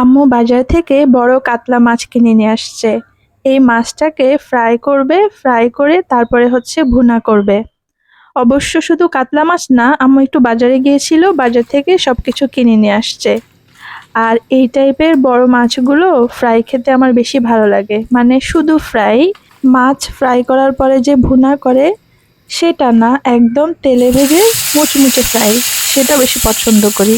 আম্মু বাজার থেকে বড় কাতলা মাছ কিনে নিয়ে আসছে। এই মাছটাকে ফ্রাই করবে, ফ্রাই করে তারপরে হচ্ছে ভুনা করবে। অবশ্য শুধু কাতলা মাছ না, আম্মু একটু বাজারে গিয়েছিল, বাজার থেকে সব কিছু কিনে নিয়ে আসছে। আর এই টাইপের বড় মাছগুলো ফ্রাই খেতে আমার বেশি ভালো লাগে। মানে শুধু ফ্রাই, মাছ ফ্রাই করার পরে যে ভুনা করে, সেটা না, একদম তেলে ভেজে মুচমুচে ফ্রাই। সেটা বেশি পছন্দ করি।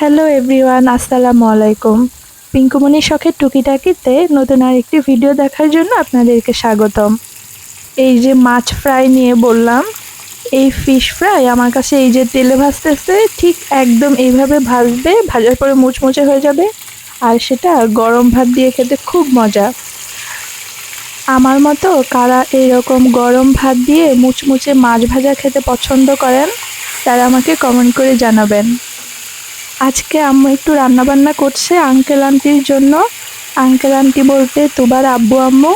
হ্যালো এভরিওয়ান আসসালামু আলাইকুম পিঙ্কুমণি শখের টুকিটাকিতে নতুন আর একটি ভিডিও দেখার জন্য আপনাদেরকে স্বাগতম। এই যে মাছ ফ্রাই নিয়ে বললাম, এই ফিশ ফ্রাই আমার কাছে এই যে তেলে ভাজতেছে, ঠিক একদম এইভাবে ভাজবে, ভাজার পরে মুচমুচে হয়ে যাবে, আর সেটা গরম ভাত দিয়ে খেতে খুব মজা। আমার মতো কারা এইরকম গরম ভাত দিয়ে মুচমুচে মাছ ভাজা খেতে পছন্দ করেন, তারা আমাকে কমেন্ট করে জানাবেন। আজকে আম্মু একটু রান্নাবান্না করছে আঙ্কেল আন্টির জন্য। আঙ্কেল আন্টি বলতে তোবার আব্বু, আম্মু।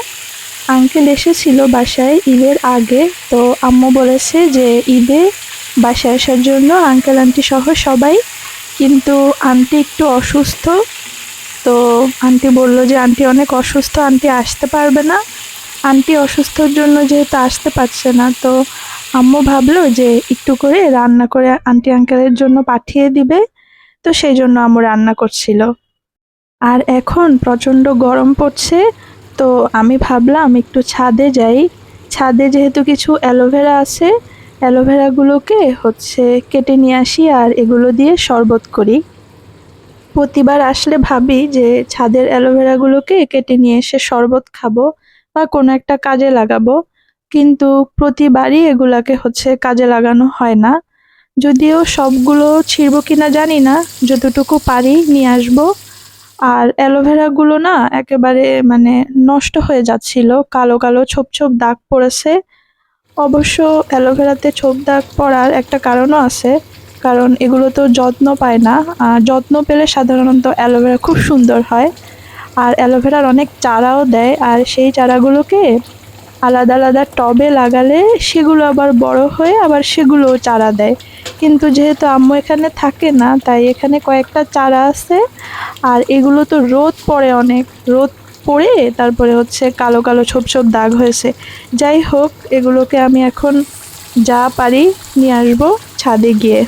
আঙ্কেল এসেছিল বাসায় ঈদের আগে, তো আম্মু বলেছে যে ঈদে বাসায় আসার জন্য আঙ্কেল আন্টি সহ সবাই, কিন্তু আন্টি একটু অসুস্থ। তো আন্টি বলল যে আন্টি অনেক অসুস্থ আন্টি আসতে পারবে না। আন্টি অসুস্থর জন্য যেহেতু আসতে পারছে না, তো আম্মু ভাবলো যে একটু করে রান্না করে আন্টি আঙ্কেলের জন্য পাঠিয়ে দিবে। তো সেই জন্য আম্মু রান্না করছিল। আর এখন প্রচণ্ড গরম পড়ছে, তো আমি ভাবলাম একটু ছাদে যাই। ছাদে যেহেতু কিছু অ্যালোভেরা আছে, অ্যালোভেরাগুলোকে হচ্ছে কেটে নিয়ে আসি আর এগুলো দিয়ে শরবত করি। প্রতিবার আসলে ভাবি যে ছাদের অ্যালোভেরাগুলোকে কেটে নিয়ে এসে শরবত খাব বা কোনো একটা কাজে লাগাবো, কিন্তু প্রতিবারই এগুলাকে হচ্ছে কাজে লাগানো হয় না। যদিও সবগুলো ছিঁড়ব কিনা জানি না, যতটুকু পারি নিয়ে আসব। আর অ্যালোভেরাগুলো না একেবারে মানে নষ্ট হয়ে যাচ্ছিল, কালো কালো ছোপ ছোপ দাগ পড়েছে। অবশ্য অ্যালোভেরাতে ছোপ দাগ পড়ার একটা কারণও আছে, কারণ এগুলো তো যত্ন পায় না। আর যত্ন পেলে সাধারণত অ্যালোভেরা খুব সুন্দর হয়। আর অ্যালোভেরার অনেক চারাও দেয়, আর সেই চারাগুলোকে আলাদা আলাদা টবে লাগালে সেগুলো আবার বড় হয়ে আবার সেগুলোও চারা দেয়। কিন্তু যেহেতু আম্মু এখানে থাকে না, তাই এখানে কয়েকটা চারা আছে। আর এগুলো তো রোদ পড়ে অনেক, রোদ পড়ে তারপরে হচ্ছে কালো কালো ছোপ ছোপ দাগ হয়েছে। যাই হোক, এগুলোকে আমি এখন যা পারি নিয়ে আসব ছাদে গিয়ে।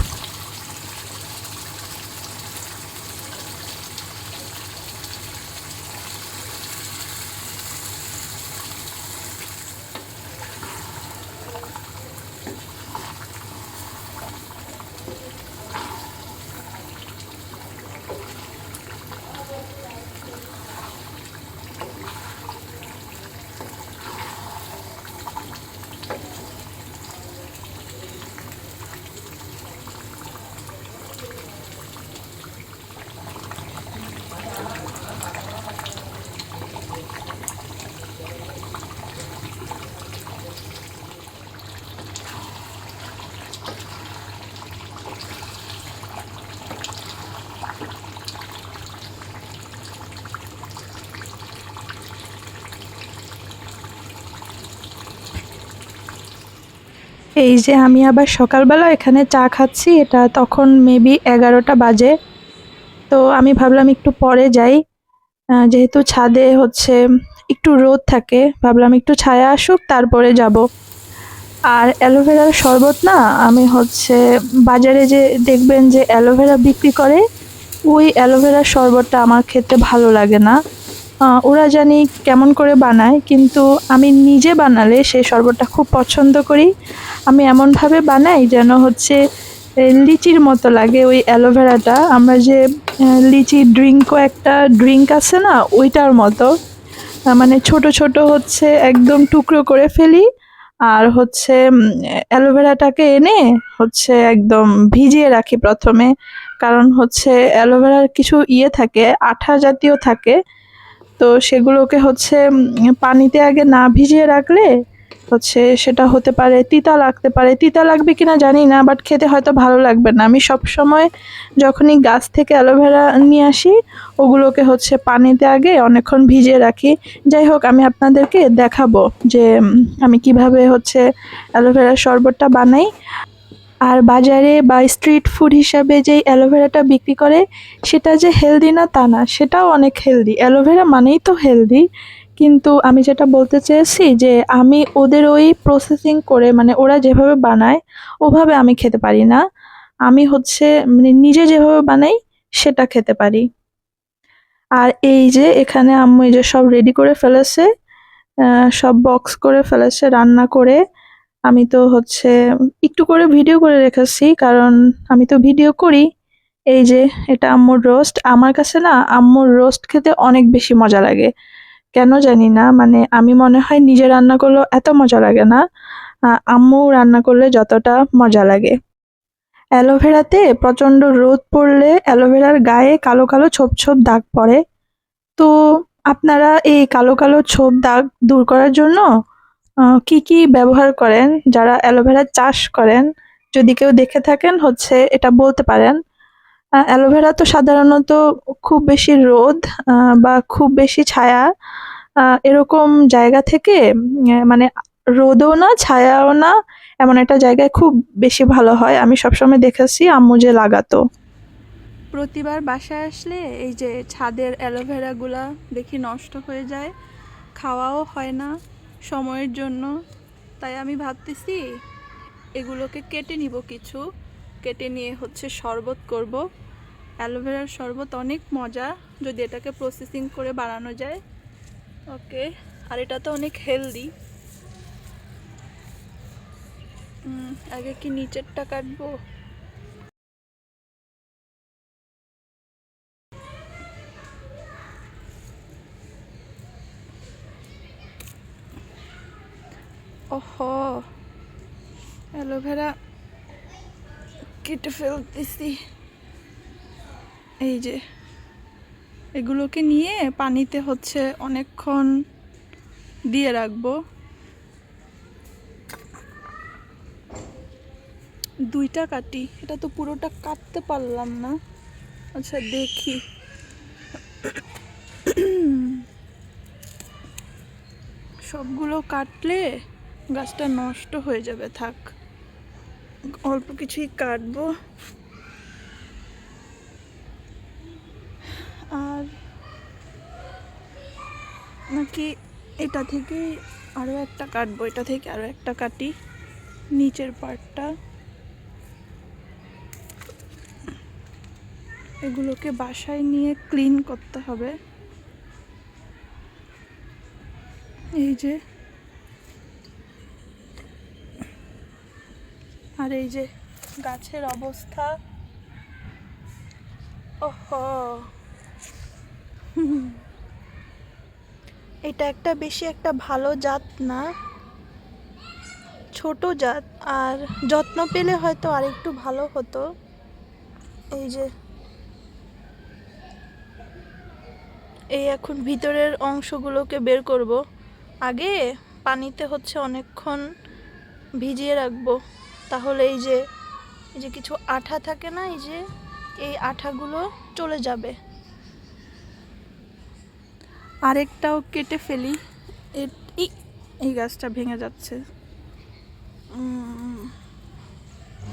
এই যে আমি আবার সকালবেলা এখানে চা খাচ্ছি, এটা তখন মেবি এগারোটা বাজে। তো আমি ভাবলাম একটু পরে যাই। যেহেতু ছাদে হচ্ছে একটু রোদ থাকে, ভাবলাম একটু ছায়া আসুক, তারপরে যাব। আর অ্যালোভেরার শরবত না, আমি হচ্ছে বাজারে যে দেখবেন যে অ্যালোভেরা বিক্রি করে, ওই অ্যালোভেরার শরবতটা আমার খেতে ভালো লাগে না। ওরা জানি কেমন করে বানায়, কিন্তু আমি নিজে বানালে সেই শরবতটা খুব পছন্দ করি। আমি এমনভাবে বানাই যেন হচ্ছে লিচির মতো লাগে ওই অ্যালোভেরাটা। আমরা যে লিচি ড্রিঙ্কও একটা ড্রিঙ্ক আছে না, ওইটার মতো। মানে ছোট ছোট হচ্ছে একদম টুকরো করে ফেলি, আর হচ্ছে অ্যালোভেরাটাকে এনে হচ্ছে একদম ভিজিয়ে রাখি প্রথমে। কারণ হচ্ছে অ্যালোভেরার কিছু ইয়ে থাকে, আঠা জাতীয় থাকে। তো সেগুলোকে হচ্ছে পানিতে আগে না ভিজিয়ে রাখলে হচ্ছে সেটা হতে পারে, তিতা লাগতে পারে। তিতা লাগবে কিনা জানি না বাট খেতে হয়তো ভালো লাগবে না। আমি সব সময় যখনই গাছ থেকে অ্যালোভেরা নিয়ে আসি, ওগুলোকে হচ্ছে পানিতে আগে অনেকক্ষণ ভিজিয়ে রাখি। যাই হোক, আমি আপনাদেরকে দেখাবো যে আমি কীভাবে হচ্ছে অ্যালোভেরার শরবতটা বানাই। আর বাজারে বা স্ট্রিট ফুড হিসাবে যেই অ্যালোভেরাটা বিক্রি করে, সেটা যে হেলদি না তা না, সেটাও অনেক হেলদি অ্যালোভেরা মানেই তো হেলদি কিন্তু আমি যেটা বলতে চেয়েছি যে আমি ওদের ওই প্রসেসিং করে মানে ওরা যেভাবে বানায়, ওভাবে আমি খেতে পারি না। আমি হচ্ছে মানে নিজে যেভাবে বানাই, সেটা খেতে পারি। আর এই যে এখানে আম্মু যে সব রেডি করে ফেলেছে সব বক্স করে ফেলেছে, রান্না করে। আমি তো হচ্ছে একটু করে ভিডিও করে রেখেছি, কারণ আমি তো ভিডিও করি। এই যে, এটা আম্মুর রোস্ট আমার কাছে না, আম্মুর রোস্ট খেতে অনেক বেশি মজা লাগে। কেন জানি না মানে আমি মনে হয় নিজে রান্না করলেও এত মজা লাগে না। আম্মু রান্না করলে যতটা মজা লাগে। অ্যালোভেরাতে প্রচণ্ড রোদ পড়লে অ্যালোভেরার গায়ে কালো কালো ছোপ ছোপ দাগ পড়ে। তো আপনারা এই কালো কালো ছোপ দাগ দূর করার জন্য কি কি ব্যবহার করেন, যারা অ্যালোভেরা চাষ করেন, যদি কেউ দেখে থাকেন, হচ্ছে এটা বলতে পারেন। অ্যালোভেরা তো সাধারণত খুব বেশি রোদ বা খুব বেশি ছায়া এরকম জায়গা থেকে মানে রোদও না, ছায়াও না, এমন একটা জায়গায় খুব বেশি ভালো হয়। আমি সবসময় দেখেছি, আম্মু যে লাগাতো। প্রতিবার বাসায় আসলে এই যে ছাদের অ্যালোভেরাগুলা দেখি নষ্ট হয়ে যায়, খাওয়াও হয় না। সময়ের জন্য। তাই আমি ভাবতেছি এগুলোকে কেটে নিব কিছু। কেটে নিয়ে হচ্ছে শরবত করব। অ্যালোভেরার শরবত অনেক মজা, যদি এটাকে প্রসেসিং করে বানানো যায়। ওকে, আর এটা তো অনেক হেলদি আগে কি নিচেরটা কাটবো ওহো অ্যালোভেরা কেটে ফেলতেছি। এই যে, এগুলোকে নিয়ে পানিতে হচ্ছে অনেকক্ষণ দিয়ে রাখব। দুইটা কাটি, এটা তো পুরোটা কাটতে পারলাম না। আচ্ছা দেখি। সবগুলো কাটলে গাছটা নষ্ট হয়ে যাবে, থাক। অল্প কিছুই কাটবো। আর নাকি এটা থেকে আরও একটা কাটবো, এটা থেকে আরও একটা কাটি নিচের পার্টটা এগুলোকে বাসায় নিয়ে ক্লিন করতে হবে। এই যে আর এই যে গাছের অবস্থা। ওহো। এটা একটা বেশি একটা ভালো জাত না, ছোট জাত। আর যত্ন পেলে হয়তো আরেকটু ভালো হতো। এই যে এই এখন ভিতরের অংশগুলোকে বের করব। আগে পানিতে হচ্ছে অনেকক্ষণ ভিজিয়ে রাখব। তাহলে এই যে এই যে কিছু আঠা থাকে না, এই যে, এই আঠাগুলো চলে যাবে। আরেকটাও কেটে ফেলি। এই গাছটা ভেঙে যাচ্ছে।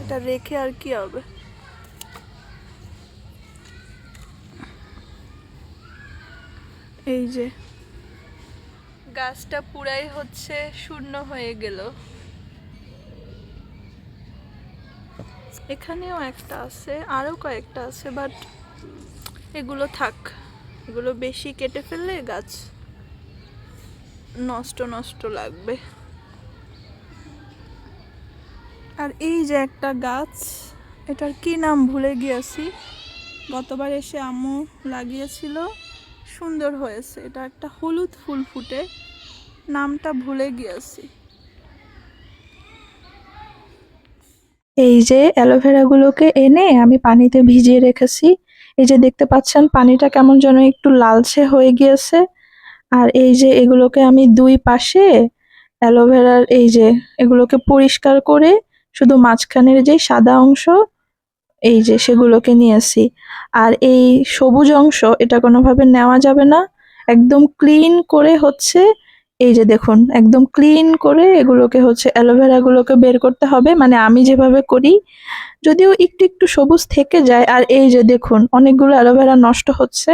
এটা রেখে আর কি হবে? এই যে, গাছটা পুরাই হচ্ছে শূন্য হয়ে গেল। এখানেও একটা আছে, আরও কয়েকটা আছে বাট এগুলো থাক। এগুলো বেশি কেটে ফেললে গাছ নষ্ট নষ্ট লাগবে। আর এই যে একটা গাছ, এটার কি নাম ভুলে গিয়েছি। গতবার এসে আম্মু লাগিয়েছিল, সুন্দর হয়েছে। এটা একটা হলুদ ফুল ফুটে, নামটা ভুলে গিয়েছি। এই যে অ্যালোভেরাগুলোকে এনে আমি পানিতে ভিজিয়ে রেখেছি। এই যে দেখতে পাচ্ছেন, পানিটা কেমন যেন একটু লালচে হয়ে গিয়েছে। আর এই যে এগুলোকে আমি দুই পাশে অ্যালোভেরার এই যে এগুলোকে পরিষ্কার করে শুধু মাঝখানের যে সাদা অংশ, এই যে সেগুলোকে নিয়েছি। আর এই সবুজ অংশ, এটা কোনোভাবে নেওয়া যাবে না। একদম ক্লিন করে হচ্ছে এই যে দেখুন, একদম ক্লিন করে এগুলোকে হচ্ছে অ্যালোভেরা গুলোকে বের করতে হবে। মানে আমি যেভাবে করি, যদিও একটু একটু সবুজ থেকে যায়। আর এই যে দেখুন, অনেকগুলো অ্যালোভেরা নষ্ট হচ্ছে।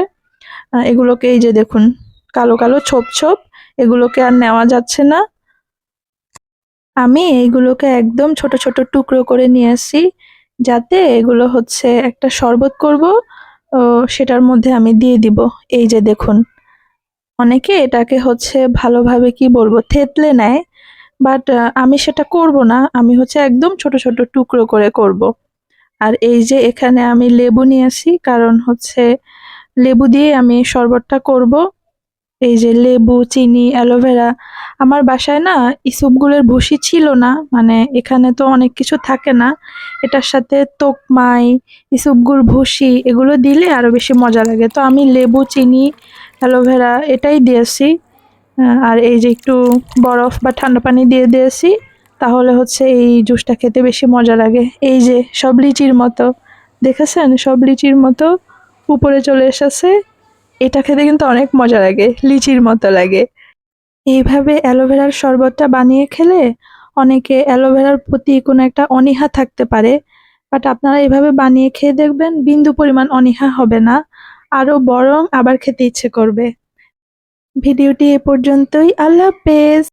এগুলোকে এই যে দেখুন, কালো কালো ছোপ ছোপ, এগুলোকে আর নেওয়া যাচ্ছে না। আমি এইগুলোকে একদম ছোট ছোট টুকরো করে নিয়ে আসি, যাতে এগুলো হচ্ছে একটা শরবত করব, ও সেটার মধ্যে আমি দিয়ে দিব। এই যে দেখুন অনেকে এটাকে হচ্ছে ভালোভাবে কি বলব, থেতলে নেয় বাট আমি সেটা করব না, আমি হচ্ছে একদম ছোট ছোট টুকরো করে করব। আর এই যে এখানে আমি লেবু নিয়ে আসি, কারণ হচ্ছে লেবু দিয়ে আমি শরবতটা করব। এই যে লেবু, চিনি, অ্যালোভেরা, আমার বাসায় না ইসবগুলের ভুসি ছিল না মানে এখানে তো অনেক কিছু থাকে না। এটার সাথে তোকমাই ইসবগুল ভুসি, এগুলো দিলে আরও বেশি মজা লাগে। তো আমি লেবু, চিনি অ্যালোভেরা এটাই দিয়েছি। আর এই যে একটু বরফ বা ঠান্ডা পানি দিয়ে দিয়েছি, তাহলে হচ্ছে এই জুসটা খেতে বেশি মজা লাগে। এই যে সব লিচির মতো, দেখেছেন? সব লিচির মতো উপরে চলে এসেছে। এটা খেতে কিন্তু অনেক মজা লাগে, লিচির মতো লাগে। এইভাবে অ্যালোভেরার শরবতটা বানিয়ে খেলে অনেকে অ্যালোভেরার প্রতি কোনো একটা অনীহা থাকতে পারে। বাট আপনারা এভাবে বানিয়ে খেয়ে দেখবেন, বিন্দু পরিমাণ অনীহা হবে না। আরও বরং আবার খেতে ইচ্ছে করবে। ভিডিওটি এ পর্যন্তই। আল্লাহ হাফেজ।